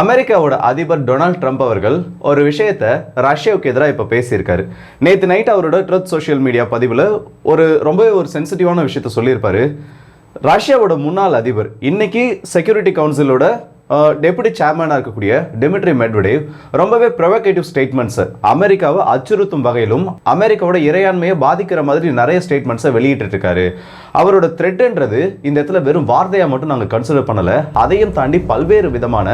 அமெரிக்காவோட அதிபர் Donald Trump அவர்கள் ஒரு விஷயத்த ரஷ்யாவுக்கு எதிராக இப்போ பேசியிருக்காரு. நேற்று நைட் அவரோட ட்ரத் சோஷியல் மீடியா பதிவில் ஒரு ரொம்பவே ஒரு சென்சிட்டிவான விஷயத்த சொல்லியிருப்பாரு. ரஷ்யாவோட முன்னாள் அதிபர் இன்னைக்கு செக்யூரிட்டி கவுன்சிலோட டெபுட்டி சேர்மனாக இருக்கக்கூடிய டெமிட்ரி மெட்வடேவ் ரொம்பவே ப்ரொவகேட்டிவ் ஸ்டேட்மெண்ட்ஸ் அமெரிக்காவை அச்சுறுத்தும் வகையிலும் அமெரிக்காவோட இறையாண்மையை பாதிக்கிற மாதிரி நிறைய ஸ்டேட்மெண்ட்ஸை வெளியிட்டு இருக்காரு அவரோட த்ரெட்ன்றது இந்த இடத்துல வெறும் வார்த்தையாக மட்டும் நாங்கள் கன்சிடர் பண்ணலை அதையும் தாண்டி பல்வேறு விதமான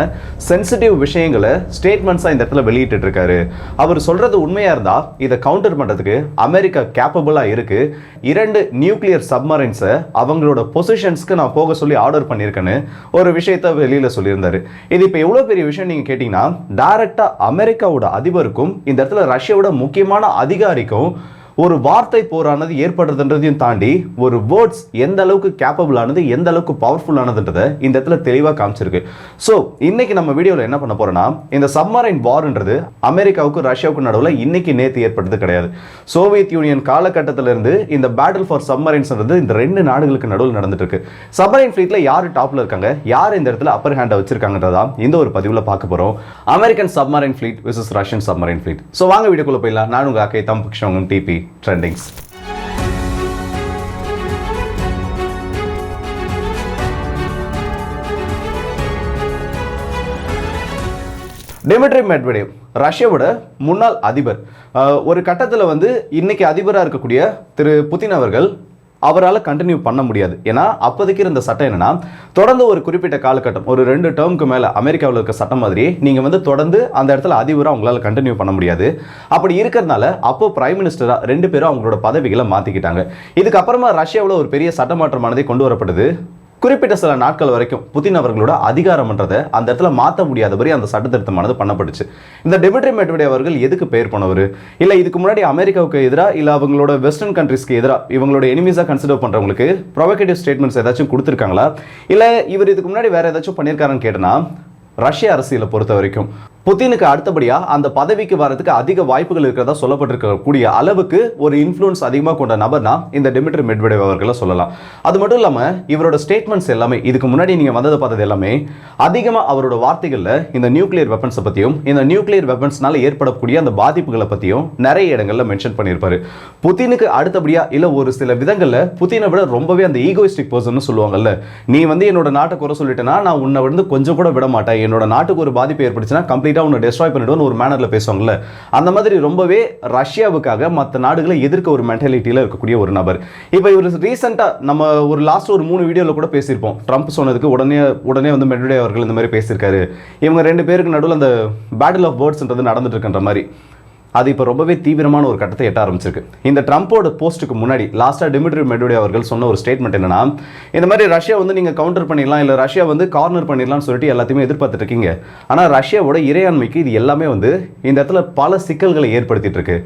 சென்சிட்டிவ் விஷயங்களை ஸ்டேட்மெண்ட்ஸாக இந்த இடத்துல வெளியிட்டு இருக்காரு அவர் சொல்கிறது உண்மையாக இருந்தால் இதை கவுண்டர் பண்ணுறதுக்கு அமெரிக்கா கேப்பபிளாக இருக்குது இரண்டு நியூக்ளியர் சப்மரைன்ஸை அவங்களோட பொசிஷன்ஸ்க்கு நான் போக சொல்லி ஆர்டர் பண்ணியிருக்கேன்னு ஒரு விஷயத்த வெளியில் சொல்லியிருந்தாரு இது இப்போ எவ்வளோ பெரிய விஷயம் நீங்கள் கேட்டிங்கன்னா டைரக்டாக அமெரிக்காவோட அதிபருக்கும் இந்த இடத்துல ரஷ்யாவோட முக்கியமான அதிகாரிக்கும் ஒரு வார்த்தை போரானது ஏற்படுறதுன்றதையும் தாண்டி ஒரு வேர்ட்ஸ் எந்த அளவுக்கு கேப்பபிள் ஆனது எந்த அளவுக்கு பவர்ஃபுல் ஆனதுன்றதை இந்த இடத்துல தெளிவாக காமிச்சிருக்கு. ஸோ இன்னைக்கு நம்ம வீடியோவில் என்ன பண்ண போறோம்னா இந்த சப்மரைன் வார்ன்றது அமெரிக்காவுக்கும் ரஷ்யாவுக்கும் நடுவில் இன்னைக்கு நேற்று ஏற்பட்டது கிடையாது. சோவியத் யூனியன் காலகட்டத்திலிருந்து இந்த பேட்டில் ஃபார் சப்மரைன்ஸ்ன்றது இந்த ரெண்டு நாடுகளுக்கு நடுவில் நடந்துட்டு இருக்கு சப்மரைன் ஃபிளீட்ல யார் டாப்ல இருக்காங்க? யார் இந்த இடத்துல அப்பர் ஹேண்டை வச்சிருக்காங்கன்றதா இந்த ஒரு பதிவில் பார்க்க போறோம். American submarine fleet versus Russian submarine fleet so வாங்க வீடியோக்குள்ள போயிடலாம். நான் உங்க அக்கை தம் டிபி ட்ரெண்டிங்ஸ் டெமிட்ரி மெட்வடேவ் ரஷ்யாவோட முன்னாள் அதிபர். ஒரு கட்டத்தில் வந்து இன்னைக்கு அதிபராக இருக்கக்கூடிய திரு புதின் அவர்கள் அவரால் கண்டினியூ பண்ண முடியாது. ஏன்னா அப்போதைக்கு இருந்த சட்டம் என்னென்னா தொடர்ந்து ஒரு குறிப்பிட்ட காலகட்டம் ஒரு ரெண்டு டேர்முக்கு மேலே அமெரிக்காவில் இருக்க சட்டம் மாதிரி நீங்கள் வந்து தொடர்ந்து அந்த இடத்துல அதிபராக உங்களால் கண்டினியூ பண்ண முடியாது. அப்படி இருக்கிறதுனால அப்போ பிரைம் மினிஸ்டராக ரெண்டு பேரும் அவங்களோட பதவிகளை மாற்றிக்கிட்டாங்க இதுக்கப்புறமா ரஷ்யாவில் ஒரு பெரிய சட்டமாற்றமானதே கொண்டு வரப்படுது குறிப்பிட்ட சில நாட்கள் வரைக்கும் புதின் அவர்களோட அதிகாரம்ன்றதை அந்த இடத்துல மாற்ற முடியாதபடி அந்த சட்ட திருத்தமானது பண்ணப்பட்டுச்சு. இந்த டெபிட்ரி மெட்வடே அவர்கள் எதுக்கு பெயர் போனவர்? இல்லை இதுக்கு முன்னாடி அமெரிக்காவுக்கு எதிராக இல்லை அவங்களோட வெஸ்டர்ன் கண்ட்ரிஸ்க்கு எதிராக இவங்களோட எனிமீஸாக கன்சிடர் பண்ணுறவங்களுக்கு ப்ரொவகேட்டிவ் ஸ்டேட்மெண்ட்ஸ் ஏதாச்சும் கொடுத்துருக்காங்களா? இல்லை இவர் இதுக்கு முன்னாடி வேற ஏதாச்சும் பண்ணியிருக்காருன்னு கேட்டனா ரஷ்ய அரசியலை பொறுத்த வரைக்கும். புதினுக்கு அடுத்தபடியாக அந்த பதவிக்கு வரதுக்கு அதிக வாய்ப்புகள் இருக்கிறதா சொல்லப்பட்டிருக்கக்கூடிய அளவுக்கு ஒரு இன்ஃப்ளூயன்ஸ் அதிகமாக கொண்ட நபர்னா இந்த டெமிட்ரி மெட்வடேவ் அவர்களை சொல்லலாம். அது மட்டும் இல்லாமல் இவரோட ஸ்டேட்மெண்ட்ஸ் எல்லாமே இதுக்கு முன்னாடி நீங்கள் வந்ததை பார்த்தது எல்லாமே அதிகமாக அவரோட வார்த்தைகளில் இந்த நியூக்ளியர் வெப்பன்ஸை பற்றியும் இந்த நியூக்ளியர் வெப்பன்ஸ்னால ஏற்படக்கூடிய அந்த பாதிப்புகளை பற்றியும் நிறைய இடங்களில் மென்ஷன் பண்ணியிருப்பாரு. புதினுக்கு அடுத்தபடியா இல்லை ஒரு சில விதங்களில் புதினை விட ரொம்பவே அந்த ஈகோயிஸ்டிக் பர்சன் சொல்லுவாங்கல்ல நீ வந்து என்னோட நாட்டை குறை சொல்லிட்டேன்னா நான் உன்னை வந்து கொஞ்சம் கூட விட மாட்டேன். என்னோட நாட்டுக்கு ஒரு பாதிப்பு ஏற்பட்டுச்சுன்னா கம்ப்ளீட்டாக உன்னை டெஸ்ட்ராய் பண்ணிடுவோன்னு ஒரு மேனரில் பேசுவாங்கல்ல? அந்த மாதிரி ரொம்பவே ரஷ்யாவுக்காக மற்ற நாடுகளை எதிர்க்க ஒரு மென்டாலிட்டியில் இருக்கக்கூடிய ஒரு நபர். இப்போ இவர் ரீசெண்டாக நம்ம ஒரு லாஸ்ட் ஒரு மூணு வீடியோவில் கூட பேசியிருப்போம். ட்ரம்ப் சொன்னதுக்கு உடனே உடனே வந்து மெட்வடே அவர்கள் இந்த மாதிரி பேசியிருக்காரு. இவங்க ரெண்டு பேருக்கு நடுவில் அந்த பேட்டில் ஆஃப் வேர்ட்ஸ்ன்றது நடந்துட்டு இருக்கின்ற மாதிரி. அது இப்போ ரொம்பவே தீவிரமான ஒரு கட்டத்தை எட்ட ஆரம்பிச்சிருக்கு. இந்த ட்ரம்ப்போட போஸ்ட்டுக்கு முன்னாடி லாஸ்ட்டாக டிமிட்ரி மெடோடி அவர்கள் சொன்ன ஒரு ஸ்டேட்மெண்ட் என்னன்னா இந்த மாதிரி ரஷ்யா வந்து நீங்கள் கவுண்டர் பண்ணிடலாம் இல்லை ரஷ்யா வந்து கார்னர் பண்ணிடலாம்னு சொல்லிட்டு எல்லாத்தையுமே எதிர்பார்த்துட்டு இருக்கீங்க. ஆனால் ரஷ்யாவோட இறையாண்மைக்கு இது எல்லாமே வந்து இந்த இடத்துல பல சிக்கல்களை ஏற்படுத்திட்டு இருக்கு.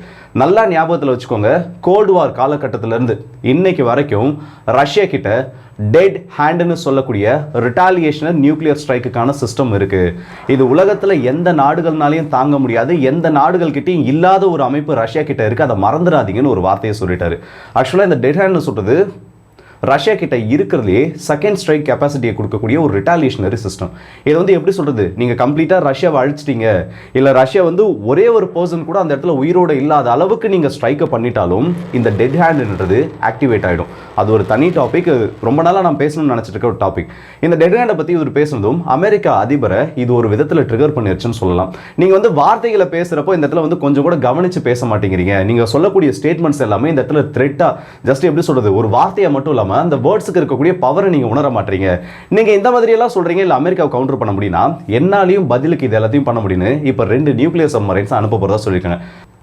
நல்லா ஞாபகத்தில் வச்சுக்கோங்க கோல்டு வார் காலகட்டத்திலேருந்து இன்னைக்கு வரைக்கும் ரஷ்யா கிட்ட டெட் ஹேண்டுன்னு சொல்லக்கூடிய ரிட்டாலியேஷனல் நியூக்ளியர் ஸ்ட்ரைக்குக்கான சிஸ்டம் இருக்கு. இது உலகத்தில் எந்த நாடுகள்னாலையும் தாங்க முடியாது. எந்த நாடுகள்கிட்டையும் இல்லாத ஒரு அமைப்பு ரஷ்யா கிட்ட இருக்கு. அதை மறந்துடாதீங்கன்னு ஒரு வார்த்தையை சொல்லிட்டாரு. ஆக்சுவலாக இந்த டெட் ஹேண்ட்னு சொல்றது ரஷ்யா கிட்ட இருக்கிறதுலே செகண்ட் ஸ்ட்ரைக் கெப்பாசிட்டியை கொடுக்கக்கூடிய ஒரு ரிட்டாலியேஷனரி சிஸ்டம் இதை வந்து எப்படி சொல்றது? நீங்க கம்ப்ளீட்டா ரஷ்யாவை அழிச்சிட்டீங்க. இல்ல ரஷ்யா வந்து ஒரே ஒரு பர்சன் கூட அந்த இடத்துல உயிரோட இல்லாத அளவுக்கு நீங்க ஸ்ட்ரைக்கை பண்ணிட்டாலும் இந்த டெட் ஹேண்ட்ன்றது ஆக்டிவேட் ஆயிடும். அது ஒரு தனி டாபிக் ரொம்ப நாளாக நான் பேசணும்னு நினச்சிட்டு இருக்க ஒரு டாபிக் இந்த டெட் ஹேண்டை பற்றி இவர் பேசுனதும் அமெரிக்கா அதிபரை இது ஒரு விதத்தில் ட்ரிகர் பண்ணிருச்சுன்னு சொல்லலாம். நீங்கள் வந்து வார்த்தைகளை பேசுகிறப்போ இந்த இடத்துல வந்து கொஞ்சம் கூட கவனித்து பேச மாட்டேங்கிறீங்க. நீங்கள் சொல்லக்கூடிய ஸ்டேட்மெண்ட்ஸ் எல்லாமே இந்த இடத்துல த்ரெட்டாக ஜஸ்ட் எப்படி சொல்கிறது ஒரு வார்த்தையை மட்டும் இல்லாமல் இல்லாமல் அந்த வேர்ட்ஸுக்கு இருக்கக்கூடிய பவரை நீங்கள் உணர மாட்டீங்க. நீங்கள் இந்த மாதிரியெல்லாம் சொல்கிறீங்க இல்லை அமெரிக்காவை கவுண்டர் பண்ண முடியும்னா என்னாலையும் பதிலுக்கு இது எல்லாத்தையும் பண்ண முடியும்னு இப்போ ரெண்டு நியூக்ளியர் சப்மரைன்ஸ் அனுப்ப போகிறதா சொல்லியிருக்காங்க.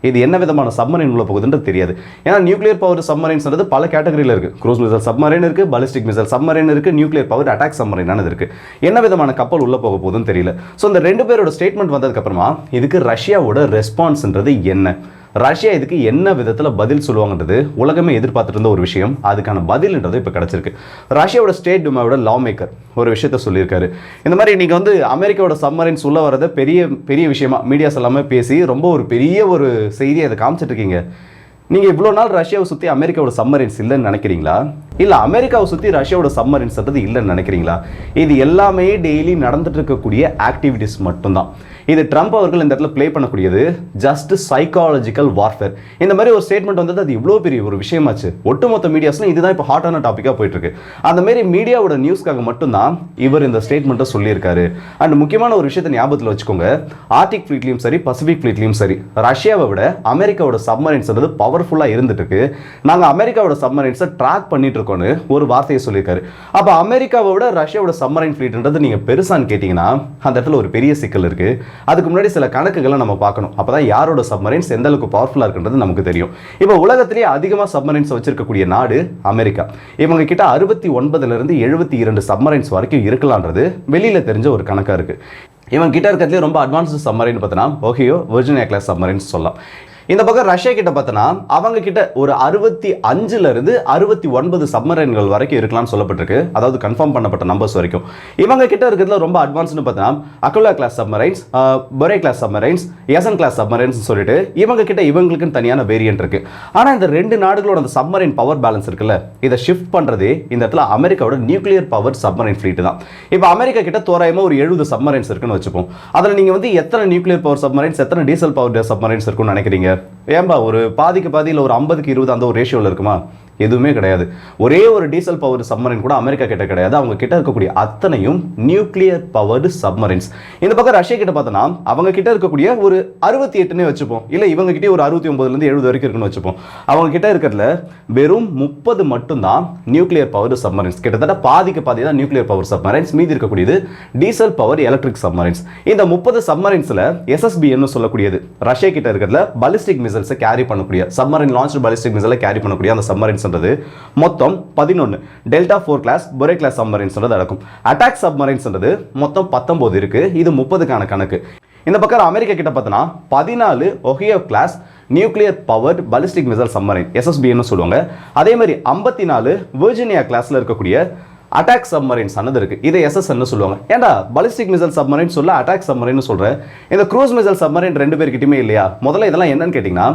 இது என்ன விதமான சப்மரைன் உள்ள போகுதுன்றது தெரியாது. ஏன்னா நியூக்ளியர் பவர் சப்மரைன்ஸ்ன்றது பல கேட்டகரியில் இருக்கு. க்ரூஸ் மிசைல் சப்மரைன் இருக்குது பாலிஸ்டிக் மிசைல் சப்மரைன் இருக்குது நியூக்ளியர் பவர் அட்டாக் சப்மரைனானது இருக்குது என்ன விதமான கப்பல் உள்ள போக போகுதுன்னு தெரியல. ஸோ இந்த ரெண்டு பேரோட ஸ்டேட்மெண்ட் வந்ததுக்கப்புறமா இதுக்கு ரஷ்யாவோட ரெஸ்பான்ஸ்ன்றது என்ன? ரஷ்யா இதுக்கு என்ன விதத்தில் பதில் சொல்லுவாங்கன்றது உலகமே எதிர்பார்த்துட்டு இருந்த ஒரு விஷயம். அதுக்கான பதில்ன்றது இப்போ கிடச்சிருக்கு. ரஷ்யாவோட ஸ்டேட் டுமாவோட லா மேக்கர் ஒரு விஷயத்த சொல்லியிருக்காரு. இந்த மாதிரி நீங்கள் வந்து அமெரிக்காவோட சம்மரின்ஸ் உள்ள வரதை பெரிய பெரிய விஷயமா மீடியாஸ் எல்லாமே பேசி ரொம்ப ஒரு பெரிய ஒரு செய்தியை அதை காமிச்சிட்ருக்கீங்க நீங்கள் இவ்வளோ நாள் ரஷ்யாவை சுற்றி அமெரிக்காவோட சம்மரைன்ஸ் இல்லைன்னு நினைக்கிறீங்களா? இல்லை அமெரிக்காவை சுற்றி ரஷ்யாவோட சப்மரைன்ஸ்ன்றது இல்லைன்னு நினைக்கிறீங்களா? இது எல்லாமே டெய்லி நடந்துட்டு இருக்கக்கூடிய ஆக்டிவிட்டிஸ் மட்டும்தான். இது ட்ரம்ப் அவர்கள் இந்த இடத்துல ப்ளே பண்ணக்கூடியது ஜஸ்ட் சைக்காலஜிக்கல் வார்ஃபேர் இந்த மாதிரி ஒரு ஸ்டேட்மெண்ட் வந்தது அது இவ்வளோ பெரிய ஒரு விஷயமாச்சு. ஒட்டுமொத்த மீடியாஸ்லாம் இதுதான் இப்போ ஹாட்டான டாப்பிக்காக போயிட்டு இருக்கு அந்த மாதிரி மீடியாவோட நியூஸ்க்காக மட்டும்தான் இவர் இந்த ஸ்டேட்மெண்ட்டை சொல்லியிருக்காரு. அண்ட் முக்கியமான ஒரு விஷயத்தை ஞாபகத்தில் வச்சுக்கோங்க. ஆர்டிக் ஃப்ளீட்லையும் சரி பசிபிக் ஃப்ளீட்லையும் சரி ரஷ்யாவை விட அமெரிக்காவோட சப்மரைன்ஸ் வந்து பவர்ஃபுல்லாக இருந்துட்டு இருக்கு நாங்கள் அமெரிக்காவோட சப்மரைன்ஸை ட்ராக் பண்ணிட்டு இருக்கோம் இருக்கோம்னு ஒரு வார்த்தையை சொல்லியிருக்காரு. அப்போ அமெரிக்காவை விட ரஷ்யாவோட சம்மரைன் ஃப்ளீட்ன்றது நீங்கள் பெருசான்னு கேட்டிங்கன்னா அந்த இடத்துல ஒரு பெரிய சிக்கல் இருக்கு. அதுக்கு முன்னாடி சில கணக்குகளை நம்ம பார்க்கணும். அப்பதான் யாரோட சப்மரைன்ஸ் எந்த அளவுக்கு பவர்ஃபுல்லாக இருக்குன்றது நமக்கு தெரியும். இப்போ உலகத்திலேயே அதிகமாக சப்மரைன்ஸ் வச்சிருக்கக்கூடிய நாடு அமெரிக்கா. இவங்க கிட்ட அறுபத்தி ஒன்பதுல இருந்து எழுபத்தி இரண்டு சப்மரைன்ஸ் வரைக்கும் இருக்கலான்றது வெளியில தெரிஞ்ச ஒரு கணக்கா இருக்கு. இவங்க கிட்ட இருக்கிறதுலே ரொம்ப அட்வான்ஸ்டு சப்மரைன் பார்த்தோன்னா ஓஹியோ வெர்ஜினியா கிளாஸ் சப்மரைன்ஸ் சொல்லலாம். இந்த பக்கம் ரஷ்யா கிட்ட பார்த்தோன்னா அவங்க கிட்ட ஒரு அறுபத்தி அஞ்சுல இருந்து அறுபத்தி ஒன்பது சப்மரைன்கள் வரைக்கும் இருக்கலாம்னு சொல்லப்பட்டிருக்கு. அதாவது கன்ஃபார்ம் பண்ணப்பட்ட நம்பர்ஸ் வரைக்கும். இவங்க கிட்ட இருக்கிறதுல ரொம்ப அட்வான்ஸ்னு பார்த்தோன்னா Akula class submarines Borei class submarines Yasen class submarines சொல்லிட்டு இவங்க கிட்ட இவங்களுக்குன்னு தனியான வேரியன்ட் இருக்கு. ஆனா இந்த ரெண்டு நாடுகளோட அந்த சப்மரைன் பவர் பேலன்ஸ் இருக்குல்ல இதை ஷிஃப்ட் பண்றதே இந்த இடத்துல அமெரிக்காவோட நியூக்ளியர் பவர் சப்மரைன் ஃபிளீட் தான். இப்போ அமெரிக்கா கிட்ட தோராயமா ஒரு எழுபது சப்மரைன்ஸ் இருக்குன்னு வச்சுப்போம். அதில் நீங்க வந்து எத்தனை நியூக்ளியர் பவர் சப்மரைன்ஸ் எத்தனை டீசல் பவர் சப்மரைன்ஸ் இருக்கும்னு நினைக்கிறீங்க? ஏன்பா ஒரு பாதிக்கு பாதியில் ஒரு ஐம்பதுக்கு இருபது அந்த ஒரு ரேஷியோவில் இருக்குமா? எதுவுமே கிடையாது. ஒரே ஒரு டீசல் பவர் சப்மரின் கூட அமெரிக்கா கிட்ட கிடையாது. அவங்க கிட்ட இருக்கக்கூடிய அத்தனையும் நியூக்ளியர் பவர்டு சப்மரின்ஸ் இந்த பக்கம் ரஷ்யா கிட்ட பார்த்தோன்னா அவங்க கிட்ட இருக்கக்கூடிய ஒரு அறுபத்தி எட்டுனே வச்சுப்போம். இல்லை இவங்க கிட்டே ஒரு அறுபத்தி ஒன்பதுலேருந்து எழுபது வரைக்கும் இருக்குன்னு வச்சுப்போம். அவங்க கிட்ட இருக்கிறதுல வெறும் முப்பது மட்டும்தான் நியூக்ளியர் பவர் சப்மரின்ஸ் கிட்டத்தட்ட பாதிக்கு பாதி தான் நியூக்ளியர் பவர் சப்மரின்ஸ் மீதி இருக்கக்கூடியது டீசல் பவர் எலக்ட்ரிக் சப்மரின்ஸ் இந்த முப்பது சப்மரைன்ஸில் எஸ்எஸ்பின்னு சொல்லக்கூடியது. ரஷ்யா கிட்ட இருக்கிறதுல பலிஸ்டிக் மிசைல்ஸை கேரி பண்ணக்கூடிய சப்மரின் லான்ச் பலிஸ்டிக் மிசைலை கேரி பண்ணக்கூடிய அந்த சப்மரைன்ஸ்ன்றது மொத்தம் பதினொன்று Delta four class Borei class சப்மரைன்ஸ்ன்றது நடக்கும் அட்டாக் சப்மரைன்ஸ்ன்றது மொத்தம் பத்தொம்போது இருக்குது இது முப்பதுக்கான கணக்கு. இந்த பக்கம் அமெரிக்கா கிட்ட பார்த்தோன்னா பதினாலு Ohio class nuclear powered ballistic missile submarine எஸ்எஸ்பின்னு சொல்லுவாங்க. அதே மாதிரி ஐம்பத்தி நாலு வெர்ஜினியா கிளாஸில் இருக்கக்கூடிய அட்டாக் சப்மரைன்ஸ் ஆனது இருக்கு. இதை எஸ்எஸ்என்னு சொல்லுவாங்க. ஏன்டா பலிஸ்டிக் மிசைல் சப்மரைன் சொல்ல அட்டாக் சப்மரைன் சொல்றேன் இந்த க்ரூஸ் மிசைல் சப்மரைன் ரெண்டு பேர்கிட்டயுமே இல்லையா? முதல்ல இதெல்லாம் என்னன்னு கேட்டிங்கன்னா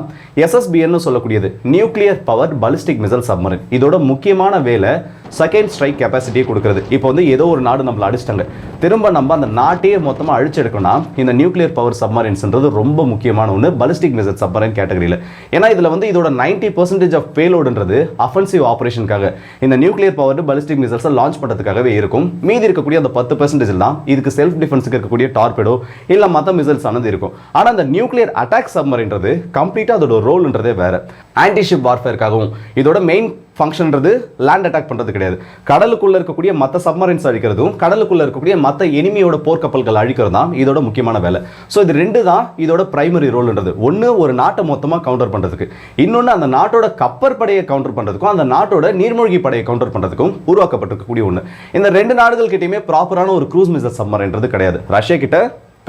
எஸ்எஸ்பின்னு சொல்லக்கூடியது. Nuclear power ballistic missile submarine இதோட முக்கியமான வேலை செகண்ட் ஸ்ட்ரைக் கெப்பாசிட்டியை கொடுக்குறது. இப்போ வந்து ஏதோ ஒரு நாடு நம்மளை அடிச்சிட்டாங்க. திரும்ப நம்ம அந்த நாட்டையே மொத்தமாக அழிச்செடுக்கணும்னா இந்த நியூக்ளியர் பவர் சப்மரைன்ஸ்ன்றது ரொம்ப முக்கியமான ஒன்று பலிஸ்டிக் மிசைல் சப்மரைன் கேட்டகரியில் ஏன்னா இதில் வந்து இதோட நைன்டி பர்சன்டேஜ் ஆஃப் பேலோடுன்றது அஃபென்சிவ் ஆப்ரேஷனுக்காக இந்த நியூக்ளியர் பவர் பலிஸ்டிக் மிசைல்ஸை லான்ச் பண்ணுறதுக்காகவே இருக்கும். மீதி இருக்கக்கூடிய அந்த பத்து பர்சன்டேஜ் தான் இதுக்கு செல்ஃப் டிஃபென்ஸுக்கு இருக்கக்கூடிய டார்பெடோ இல்லை மற்ற மிசைல்ஸ் ஆனது இருக்கும். ஆனால் அந்த நியூக்ளியர் அட்டாக் சப்மரைன்றது கம்ப்ளீட்டாக அதோட ரோல்ன்றதே வேறு. ஆன்டிஷிப் வார்ஃபேருக்காகவும் இதோட மெயின் ஃபங்க்ஷன்றது லேண்ட் அட்டாக் பண்ணுறது கிடையாது. கடலுக்குள்ளே இருக்கக்கூடிய மற்ற சப்மரைன்ஸ் அழிக்கிறதும் கடலுக்குள்ளே இருக்கக்கூடிய மற்ற எனிமியோட போர்க்கப்பல்கள் அழிக்கிறது தான் இதோட முக்கியமான வேலை. ஸோ இது ரெண்டு தான் இதோட பிரைமரி ரோல்ன்றது ஒன்று ஒரு நாட்டை மொத்தமாக கவுண்டர் பண்ணுறதுக்கு இன்னொன்று அந்த நாட்டோட கப்பற்படையை படையை கவுண்டர் பண்ணுறதுக்கும் அந்த நாட்டோட நீர்மூழ்கி படையை கவுண்டர் பண்ணுறதுக்கும் உருவாக்கப்பட்டிருக்கக்கூடிய ஒன்று இந்த ரெண்டு நாடுகள் கிட்டேயுமே ப்ராப்பரான ஒரு க்ரூஸ் மிசைல் சப்மரைன்றது கிடையாது. ரஷ்யா கிட்ட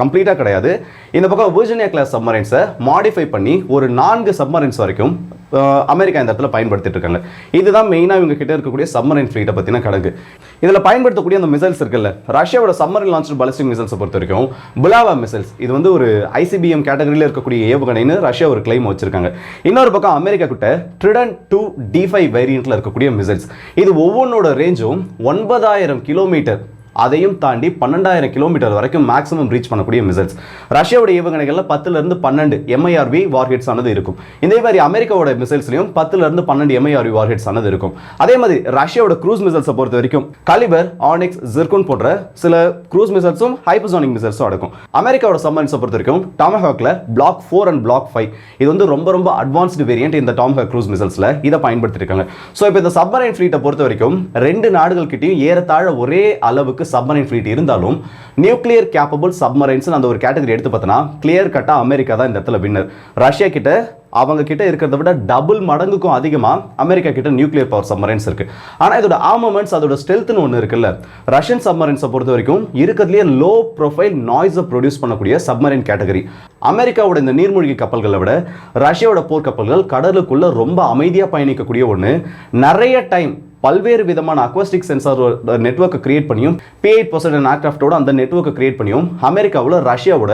கம்ப்ளீட்டாக கிடையாது. இந்த பக்கம் விர்ஜினியா கிளாஸ் சப்மரைன்ஸை மாடிஃபை பண்ணி ஒரு நான்கு சப்மரைன்ஸ் வரைக்கும் அமெரிக்கா இந்த இடத்துல பயன்படுத்திட்டு இருக்காங்க. இதுதான் மெயினாக இவங்க கிட்ட இருக்கக்கூடிய சப்மரைன் ஃப்ளீட்டை பற்றின கணக்கு. இதில் பயன்படுத்தக்கூடிய அந்த மிசைல்ஸ் இருக்குல்ல ரஷ்யாவோட சம்மரின் லான்ச் பலிஸ்டிக் மிசைல்ஸை பொறுத்த வரைக்கும் புலாவா மிசைல்ஸ் இது வந்து ஒரு ஐசிபிஎம் கேட்டகரியில் இருக்கக்கூடிய ஏவுகணைன்னு ரஷ்யா ஒரு கிளைம் வச்சிருக்காங்க. இன்னொரு பக்கம் அமெரிக்கா கிட்ட ட்ரிடன் டூ டி ஃபைவ் வேரியண்ட்டில் இருக்கக்கூடிய மிசைல்ஸ் இது ஒவ்வொன்றோட ரேஞ்சும் ஒன்பதாயிரம் கிலோமீட்டர் அதையும் தாண்டி பன்னெண்டாயிரம் கிலோமீட்டர் வரைக்கும் மேக்ஸிமம் ரீச் பண்ணக்கூடிய மிசைல்ஸ் ரஷ்யாவோட ஏவுகணைகளில் பத்துலேருந்து பன்னெண்டு எம்ஐஆர்வி வார்ஹெட்ஸ் ஆனது இருக்கும். இதே மாதிரி அமெரிக்காவோட மிசைல்ஸ்லையும் பத்துலேருந்து பன்னெண்டு எம்ஐஆர்வி வார்ஹெட்ஸ் ஆனது இருக்கும். அதே மாதிரி ரஷ்யாவோட க்ரூஸ் மிசைல்ஸை பொறுத்த வரைக்கும் கலிபர் ஆனிக்ஸ் ஜிர்குன் போன்ற சில க்ரூஸ் மிசைல்ஸும் ஹைப்பர்சோனிக் மிசைல்ஸும் அடக்கும். அமெரிக்காவோட சம்மன்ஸை பொறுத்த வரைக்கும் டாமஹாக்ல block four and block five இது வந்து ரொம்ப ரொம்ப அட்வான்ஸ்டு வேரியன்ட் இந்த டாமஹாக் க்ரூஸ் மிசைல்ஸில் இதை பயன்படுத்திருக்காங்க. ஸோ இப்போ இந்த சப்மரைன் ஃப்ளீட்டை பொறுத்த வரைக்கும் ரெண்டு நாடுகள் கிட்டேயும் ஏறத்தாழ ஒரே அளவுக்கு சப்மரைன் ஃப்ளீட் இருந்தாலும் நியூக்ளியர் கேப்பபிள் சப்மரைன்ஸ் அந்த ஒரு கேட்டகரி எடுத்து பார்த்தோன்னா கிளியர் கட்டாக அமெரிக்கா தான் இந்த இடத்துல வின்னர் ரஷ்யா கிட்ட அவங்க கிட்ட இருக்கிறத விட டபுள் மடங்குக்கும் அதிகமா அமெரிக்கா கிட்ட நியூக்ளியர் பவர் சப்மரைன்ஸ் இருக்கு. ஆனால் இதோட ஆர்மமெண்ட்ஸ் அதோட ஸ்டெல்த்னு ஒன்று இருக்குல்ல ரஷ்யன் சப்மரைன்ஸை பொறுத்த வரைக்கும் இருக்கிறதுலேயே லோ ப்ரொஃபைல் நாய்ஸை ப்ரொடியூஸ் பண்ணக்கூடிய சப்மரைன் கேட்டகரி அமெரிக்காவோட இந்த நீர்மூழ்கி கப்பல்களை விட ரஷ்யாவோட போர்க்கப்பல்கள் கடலுக்குள்ள ரொம்ப அமைதியாக பயணிக்கக்கூடிய ஒன்று நிறைய டைம் பல்வேறு விதமான அக்வாஸ்டிக் சென்சார் நெட்ஒர்க்கை கிரியேட் பண்ணியும் பி எயிட் பர்சன்ட் அந்த நெட்ஒர்க்கை கிரியேட் பண்ணியும் அமெரிக்காவில் ரஷ்யாவோட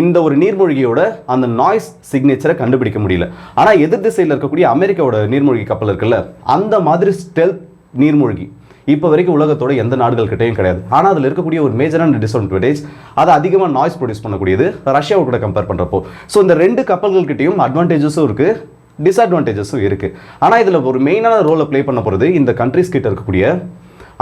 இந்த ஒரு நீர்மூழ்கியோட அந்த நாய்ஸ் சிக்னேச்சரை கண்டுபிடிக்க முடியல. ஆனால் எதிர் திசையில் இருக்கக்கூடிய அமெரிக்காவோட நீர்மூழ்கி கப்பல் இருக்குல்ல அந்த மாதிரி ஸ்டெல்த் நீர்மூழ்கி இப்போ வரைக்கும் உலகத்தோட எந்த நாடுகள் கிட்டேயும் கிடையாது. ஆனால் அதில் இருக்கக்கூடிய ஒரு மேஜரான டிஸ்அட்வான்டேஜ் அது அதிகமாக நாய்ஸ் ப்ரொடியூஸ் பண்ணக்கூடியது ரஷ்யாவோட கூட கம்பேர் பண்ணுறப்போ ஸோ இந்த ரெண்டு கப்பல்கள் கிட்டேயும் அட்வான்டேஜஸும் இருக்குது டிஸ்அட்வான்டேஜஸும் இருக்குது ஆனால் இதில் ஒரு மெயினான ரோலை ப்ளே பண்ண போகிறது இந்த கண்ட்ரிஸ் கிட்ட இருக்கக்கூடிய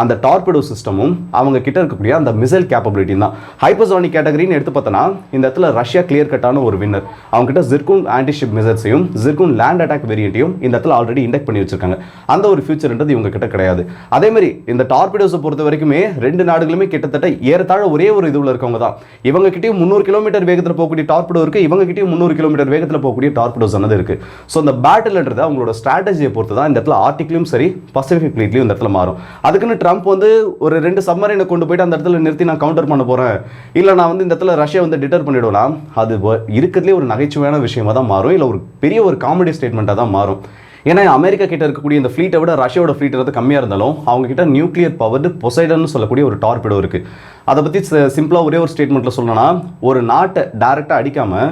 அந்த டார்பிடோ சிஸ்டமும் அவங்க கிட்ட இருக்கக்கூடிய அந்த மிசைல் கேப்பபிலிட்டியும் தான். ஹைப்பர்சானிக் கேட்டகரின்னு எடுத்து பார்த்தோன்னா இந்த இடத்துல ரஷ்யா கிளியர் கட்டான ஒரு வின்னர் அவங்க கிட்ட ஜிர்கூன் ஆன்டிஷிப் மிசைல்ஸையும் ஜிர்கூன் லேண்ட் அட்டாக் வேரியண்ட்டையும் இந்த இடத்துல ஆல்ரெடி இண்டெக்ட் பண்ணி வச்சிருக்காங்க. அந்த ஒரு ஃபியூச்சர்ன்றது இவங்க கிட்ட கிடையாது. அதே மாதிரி இந்த டார்பிடோஸை பொறுத்த வரைக்குமே ரெண்டு நாடுகளுமே கிட்டத்தட்ட ஏறத்தாழ ஒரே ஒரு இதுவில் இருக்கவங்க தான். இவங்க கிட்டயும் முந்நூறு கிலோமீட்டர் வேகத்தில் போகக்கூடிய டார்பிடோ இருக்கு. இவங்க கிட்டயும் முந்நூறு கிலோமீட்டர் வேகத்தில் போகக்கூடிய டார்பிடோஸ் ஆனது இருக்கு. ஸோ இந்த பேட்டில்ன்றது அவங்களோட ஸ்ட்ராட்டஜியை பொறுத்து தான் இந்த இடத்துல ஆர்டிக்லையும் சரி பசிபிக் ஃபிளீட்லையும் இந்த இடத்துல மாறும். அதுக்குன்னு ட்ரம்ப் வந்து ஒரு ரெண்டு சப்மரீனை கொண்டு போயிட்டு அந்த இடத்துல நிறுத்தி நான் கவுண்டர் பண்ண போகிறேன் இல்லை நான் வந்து இந்த இடத்துல ரஷ்யா வந்து டிட்டர் பண்ணிவிடலாம் அது வ- இருக்கிறதுலே ஒரு நகைச்சுவையான விஷயமா தான் மாறும். இல்லை ஒரு பெரிய ஒரு காமெடி ஸ்டேட்மெண்ட்டாக தான் மாறும். ஏன்னா அமெரிக்கா கிட்ட இருக்கக்கூடிய இந்த ஃப்ளீட்டை விட ரஷ்யாவோட ஃப்ளீட் வந்து கம்மியாக இருந்தாலும் அவங்க கிட்ட நியூக்ளியர் பவர்டு பொசைடன்னு சொல்லக்கூடிய ஒரு டார்பிடோ இருக்குது அதை பற்றி சிம்பிளாக ஒரே ஒரு ஸ்டேட்மெண்ட்டில் சொல்லணும்னா ஒரு நாட்டை டைரெக்டாக அடிக்காமல்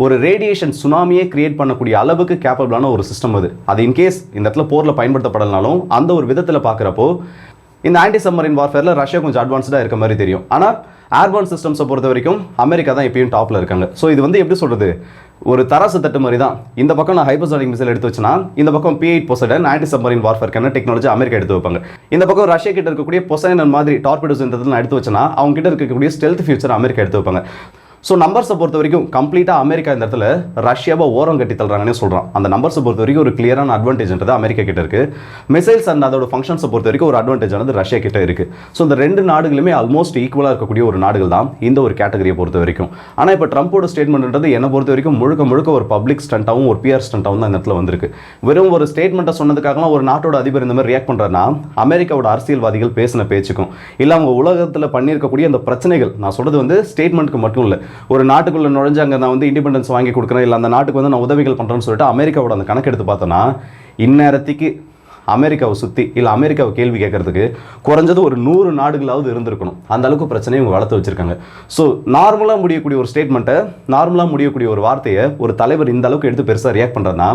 ஒரு ரேடியேஷன் சுனாமியே கிரியேட் பண்ணக்கூடிய அளவுக்கு கேப்பபிளான ஒரு சிஸ்டம் அது. அது இன்கேஸ் இந்த இடத்துல போரில் பயன்படுத்தப்படலனாலும் அந்த ஒரு விதத்தில் பார்க்குறப்போ இந்த ஆன்டி சம்மரின் வார்ஃபேரில் ரஷ்யா கொஞ்சம் அட்வான்ஸ்டாக இருக்க மாதிரி தெரியும். ஆனால் ஏர்பான் சிஸ்டம்ஸை பொறுத்த வரைக்கும் அமெரிக்கா தான் எப்பயும் டாப்பில் இருக்காங்க. ஸோ இது வந்து எப்படி சொல்கிறது ஒரு தராசு தட்டு மாதிரி தான். இந்த பக்கம் நான் ஹைபர்சானிக் மிசைல் எடுத்து வச்சுன்னா இந்த பக்கம் P eight Poseidon anti submarine வார்ஃபேர்க்கான technology America எடுத்து வைப்பாங்க. இந்த பக்கம் ரஷ்யா கிட்ட இருக்கக்கூடிய பொசைனன் மாதிரி டார்பிடோஸ் நான் எடுத்து வச்சுன்னா அவங்க கிட்ட இருக்கக்கூடிய ஸ்டெல்த் ஃபியூச்சர் அமெரிக்கா எடுத்து வைப்பாங்க. ஸோ நம்பர்ஸை பொறுத்த வரைக்கும் கம்ப்ளீட்டாக அமெரிக்கா இந்த இடத்துல ரஷ்யாவை ஓரம் கட்டி தள்ளுறாங்கன்னே சொல்கிறான் அந்த நம்பர்ஸை பொறுத்த வரைக்கும் ஒரு கிளியரான அட்வான்டேஜ்ன்றது அமெரிக்கா கிட்ட இருக்குது மிசைல்ஸ் அண்ட் அதோட ஃபங்க்ஷன்ஸை பொறுத்த வரைக்கும் ஒரு அட்வான்டேஜ் ஆனது ரஷ்யா கிட்ட இருக்குது ஸோ இந்த ரெண்டு நாடுகளுமே ஆல்மோஸ்ட் ஈக்குவலாக இருக்கக்கூடிய ஒரு நாடுகள் தான் இந்த ஒரு கேட்டகரியை பொறுத்த வரைக்கும். ஆனால் இப்போ ட்ரம்ப்போட ஸ்டேட்மெண்ட்ன்றது என்னை பொறுத்த வரைக்கும் முழுக்க முழுக்க ஒரு பப்ளிக் ஸ்டண்ட்டாகவும் ஒரு பிஆர் ஸ்டண்ட்டாகவும் தான் இந்த இடத்துல வந்திருக்கு. வெறும் ஒரு ஸ்டேட்மெண்ட்டை சொன்னதுக்காகலாம் ஒரு நாட்டோட அதிபர் இந்த மாதிரி ரியாக்ட் பண்ணுறாருன்னா அமெரிக்காவோட அரசியல்வாதிகள் பேசின பேச்சுக்கும் இல்லை அவங்க உலகத்தில் பண்ணியிருக்கக்கூடிய அந்த பிரச்சனைகள் நான் சொல்கிறது வந்து ஸ்டேட்மெண்ட்டுக்கு மட்டும் இல்லை ஒரு நாட்டுக்குள்ளே நுழைஞ்சு அங்கே நான் வந்து இண்டிபெண்டன்ஸ் வாங்கி கொடுக்குறேன் இல்லை அந்த நாட்டுக்கு வந்து நான் உதவிகள் பண்ணுறேன்னு சொல்லிட்டு அமெரிக்காவோட அந்த கணக்கு எடுத்து பார்த்தோன்னா இந்நேரத்துக்கு அமெரிக்காவை சுற்றி இல்லை அமெரிக்காவை கேள்வி கேட்கறதுக்கு குறைஞ்சது ஒரு நூறு நாடுகளாவது இருந்திருக்கணும். அந்த அளவுக்கு பிரச்சனையை இவங்க வளர்த்து வச்சிருக்காங்க. ஸோ நார்மலாக முடியக்கூடிய ஒரு ஸ்டேட்மெண்ட்டை நார்மலாக முடியக்கூடிய ஒரு வார்த்தையை ஒரு தலைவர் இந்த அளவுக்கு எடுத்து பெருசாக ரியாக்ட் பண்ணுறதுனா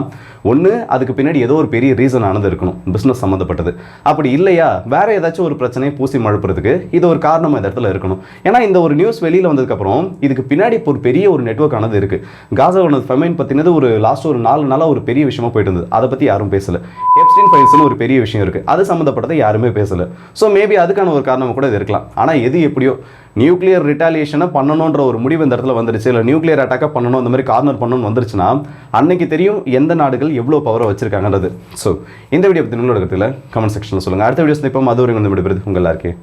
ஒன்று அதுக்கு பின்னாடி ஏதோ ஒரு பெரிய ரீசன் ஆனது இருக்கணும் பிஸ்னஸ் சம்மந்தப்பட்டது அப்படி இல்லையா? வேற ஏதாச்சும் ஒரு பிரச்சனையை பூசி மழுப்புறதுக்கு இது ஒரு காரணம் இந்த இடத்துல இருக்கணும். ஏன்னா இந்த ஒரு நியூஸ் வெளியில் வந்ததுக்கப்புறம் இதுக்கு பின்னாடி இப்போ ஒரு பெரிய ஒரு நெட்வொர்க் ஆனது இருக்கு. காசாவோட ஃபெமைன் பற்றினது ஒரு லாஸ்ட் ஒரு நாலு நாளாக ஒரு பெரிய விஷயமா போயிட்டு இருந்தது. அதை பற்றி யாரும் பேசல. எப்ஸ்டின் ஒரு பெரிய விஷயம் இருக்கு. அது சம்மந்தப்பட்டதை யாருமே பேசல. ஸோ மேபி அதுக்கான ஒரு காரணம் கூட இது இருக்கலாம். ஆனால் எது எப்படியோ நியூக்ளியர் ரிட்டாலியேஷனை பண்ணணுன்ற ஒரு முடிவு இந்த இடத்துல வந்துருச்சு. இல்லை நியூக்ளியர் அட்டாக்கை பண்ணணும் அந்த மாதிரி கார்னர் பண்ணணும்னு வந்துருச்சுன்னா அன்னைக்கு தெரியும் எந்த நாடுகள் எவ்வளோ பவரை வச்சிருக்காங்கன்றது. ஸோ இந்த வீடியோ பற்றி உங்களோட கருத்தில் கமெண்ட் செக்ஷனில் சொல்லுங்கள் அடுத்த வீடியோஸ் இப்போ மது வரைக்கும் வந்து விடுபடுது உங்கள் எல்லாருக்கே